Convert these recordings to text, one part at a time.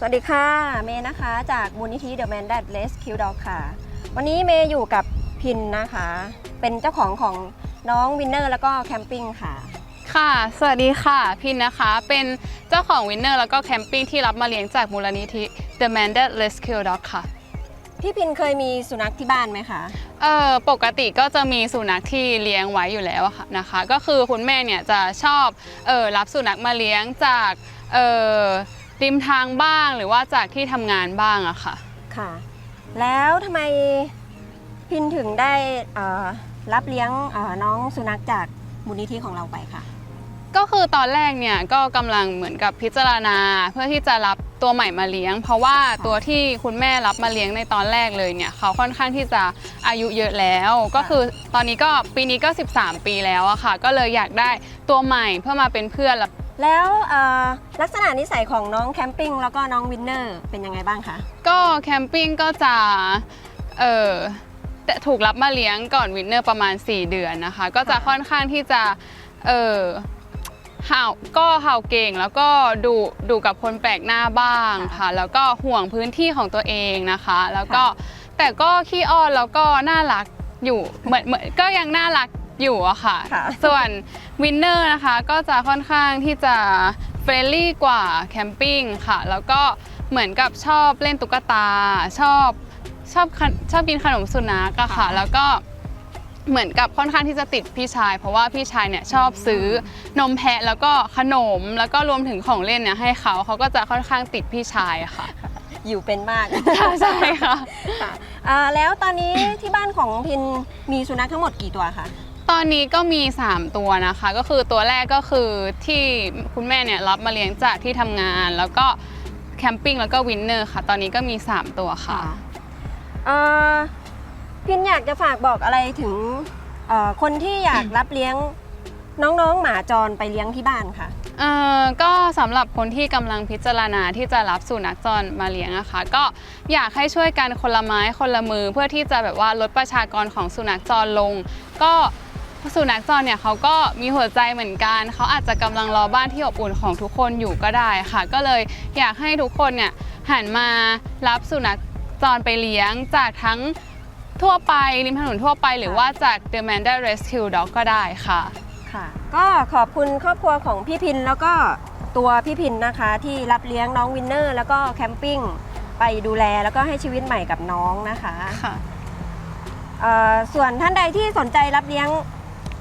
สวัสดีค่ะ เมย์นะคะ จากมูลนิธิ The Man That Rescue Dog ค่ะ วันนี้เมย์อยู่กับพินนะคะ เป็นเจ้าของของน้องวินเนอร์แล้วก็แคมปิ้งค่ะ ค่ะ สวัสดีค่ะ พินนะคะ เป็นเจ้าของวินเนอร์แล้วก็แคมปิ้งที่รับมาเลี้ยงจากมูลนิธิ The Man That Rescue Dog ค่ะ พี่พินเคยมีสุนัขที่บ้านไหมคะ เอ่อ ปกติก็จะมีสุนัขที่เลี้ยงไว้อยู่แล้วอะค่ะนะคะ ก็คือคุณแม่เนี่ยจะชอบ เออรับสุนัขมาเลี้ยงจาก เออ ริมทางบ้างหรือว่าจากที่ทำงานบ้างอะค่ะ ค่ะ แล้วทำไมพินถึงได้เอ่อรับเลี้ยงเอ่อน้องสุนัขจากมูลนิธิของเราไปค่ะ ก็คือตอนแรกเนี่ยก็กำลังเหมือนกับพิจารณาเพื่อที่จะรับตัวใหม่มาเลี้ยง เพราะว่าตัวที่คุณแม่รับมาเลี้ยงในตอนแรกเลยเนี่ยเขาค่อนข้างที่จะอายุเยอะแล้ว ก็คือตอนนี้ก็ปีนี้ก็ 13 ปีแล้วอะค่ะ ก็เลยอยากได้ตัวใหม่เพื่อมาเป็นเพื่อนแล้ว แล้วเอ่อลักษณะนิสัยของน้องแคมปิ้งแล้วก็น้องวินเนอร์เป็นยังไงบ้างคะ ก็แคมปิ้งก็จะเออแต่ถูกรับมาเลี้ยงก่อนวินเนอร์ประมาณ 4 เดือนนะคะ ก็จะค่อนข้างที่จะเออเห่าก็เห่าเก่งแล้วก็ดูดูกับคนแปลกหน้าบ้างค่ะ แล้วก็ห่วงพื้นที่ของตัวเองนะคะ แล้วก็แต่ก็ขี้อ้อนแล้วก็น่ารักอยู่เหมือนเหมือนก็ยังน่ารัก อยู่อะค่ะ ค่ะ ส่วนวินเนอร์นะคะก็จะค่อนข้างที่จะเฟรนลี่กว่าแคมปิ้งค่ะ แล้วก็เหมือนกับชอบเล่นตุ๊กตา ชอบชอบขนชอบกินขนมสุนัขอะค่ะ แล้วก็เหมือนกับค่อนข้างที่จะติดพี่ชาย เพราะว่าพี่ชายเนี่ยชอบซื้อนมแพะแล้วก็ขนมแล้วก็รวมถึงของเล่นเนี่ยให้เขาเขาก็จะค่อนข้างติดพี่ชายอะค่ะ อยู่เป็นมากใช่ค่ะ ค่ะอ่าแล้วตอนนี้ที่บ้านของพินมีสุนัขทั้งหมดกี่ตัวคะ ตอนนี้ก็มี 3 ตัวนะคะ ก็คือตัวแรกก็คือที่คุณแม่เนี่ยรับมาเลี้ยงจากที่ทำงาน แล้วก็แคมปิ้งแล้วก็วินเนอร์ค่ะ ตอนนี้ก็มี 3 ตัวค่ะ เอ่อพินอยากจะฝากบอกอะไรถึงเอ่อคนที่อยากรับเลี้ยงน้องๆหมาจรไปเลี้ยงที่บ้านค่ะ เอ่อก็สำหรับคนที่กำลังพิจารณาที่จะรับสุนัขจรมาเลี้ยงนะคะ ก็อยากให้ช่วยกันคนละไม้คนละมือเพื่อที่จะแบบว่าลดประชากรของสุนัขจรลง ก็ สุนัขจรเนี่ยเขาก็มีหัวใจเหมือนกัน เขาอาจจะกำลังรอบ้านที่อบอุ่นของทุกคนอยู่ก็ได้ค่ะ ก็เลยอยากให้ทุกคนเนี่ยหันมารับสุนัขจรไปเลี้ยงจากทั้งทั่วไปริมถนนทั่วไปหรือว่าจาก The Manda Rescue Dog ก็ได้ค่ะค่ะ ก็ขอบคุณครอบครัวของพี่พินแล้วก็ตัวพี่พินนะคะที่รับเลี้ยงน้องวินเนอร์แล้วก็แคมปิ้งไปดูแลแล้วก็ให้ชีวิตใหม่กับน้องนะคะค่ะเอ่อส่วนท่านใดที่สนใจรับเลี้ยง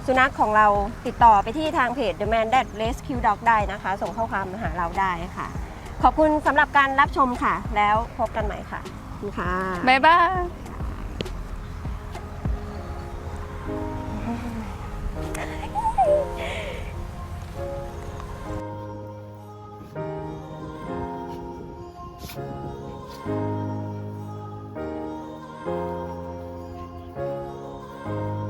สุนัขของเราติดต่อไปที่ทางเพจ The Man That Rescue Dog ได้นะคะ ส่งข้อความมาหาเราได้ค่ะ ขอบคุณสำหรับการรับชมค่ะ แล้วพบกันใหม่ค่ะค่ะ บ๊ายบาย Thank you.